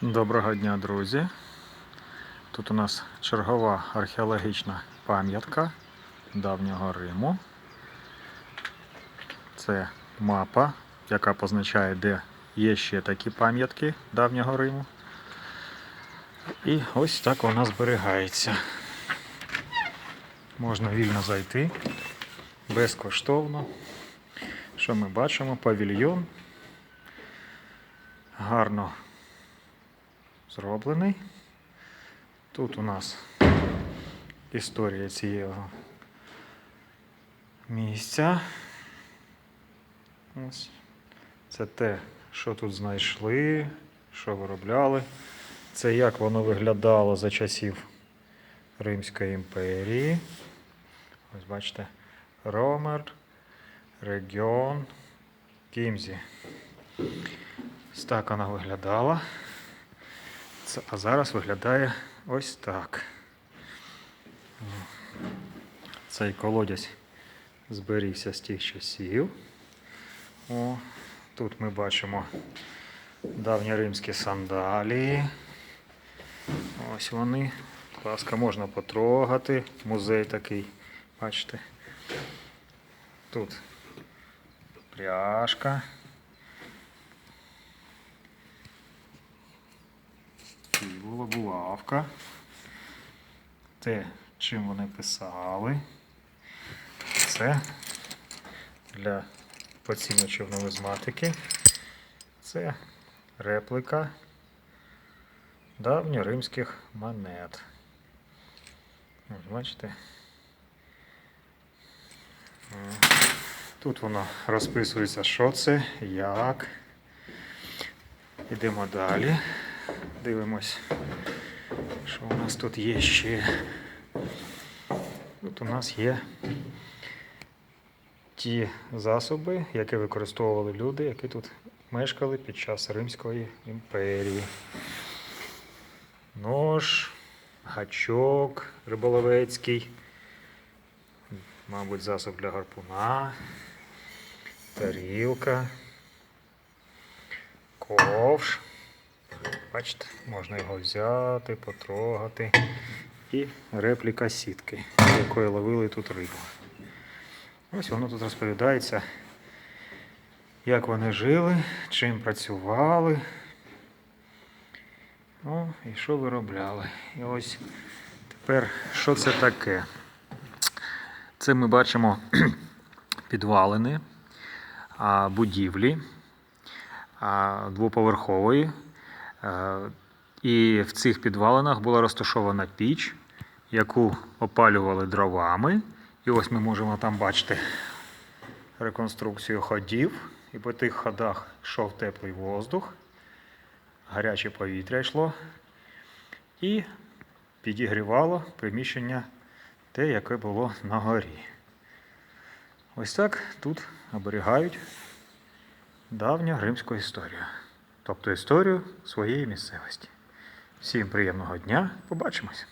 Доброго дня, друзі. Тут у нас чергова археологічна пам'ятка давнього Риму. Це мапа, яка позначає, де є ще такі пам'ятки давнього Риму. І ось так вона зберігається. Можна вільно зайти безкоштовно. Що ми бачимо? Павільйон. Гарно зроблений. Тут у нас історія цього місця. Ось. Це те, що тут знайшли, що виробляли. Це як воно виглядало за часів Римської імперії. Ось бачите, Ромер, регіон, Кімзі. Ось так вона виглядала. А зараз виглядає ось так. Цей колодязь зберігся з тих часів. О, тут ми бачимо давньоримські сандалії. Ось вони. Будь ласка, можна потрогати. Музей такий. Бачите. Тут пряжка. Була булавка. Те, чим вони писали. Це для поцінювачів нумізматики. Це реплика давньоримських монет. Ось, бачите? Тут воно розписується, що це, як. Йдемо далі. Дивимось, що у нас тут є ще. Тут у нас є ті засоби, які використовували люди, які тут мешкали під час Римської імперії. Нож, гачок риболовецький, мабуть, засоб для гарпуна, тарілка, ковш. Бачите, можна його взяти, потрогати. І репліка сітки, з якої ловили тут рибу. Ось воно тут розповідається, як вони жили, чим працювали. О, і що виробляли. І ось тепер, що це таке? Це ми бачимо підвалини будівлі двоповерхової. Е, І в цих підвалинах була розташована піч, яку опалювали дровами. І ось ми можемо там бачити реконструкцію ходів. І по тих ходах йшов теплий воздух, гаряче повітря йшло і підігрівало приміщення те, яке було на горі. Ось так тут оберігають давню римську історію, тобто історію своєї місцевості. Всім приємного дня, побачимось!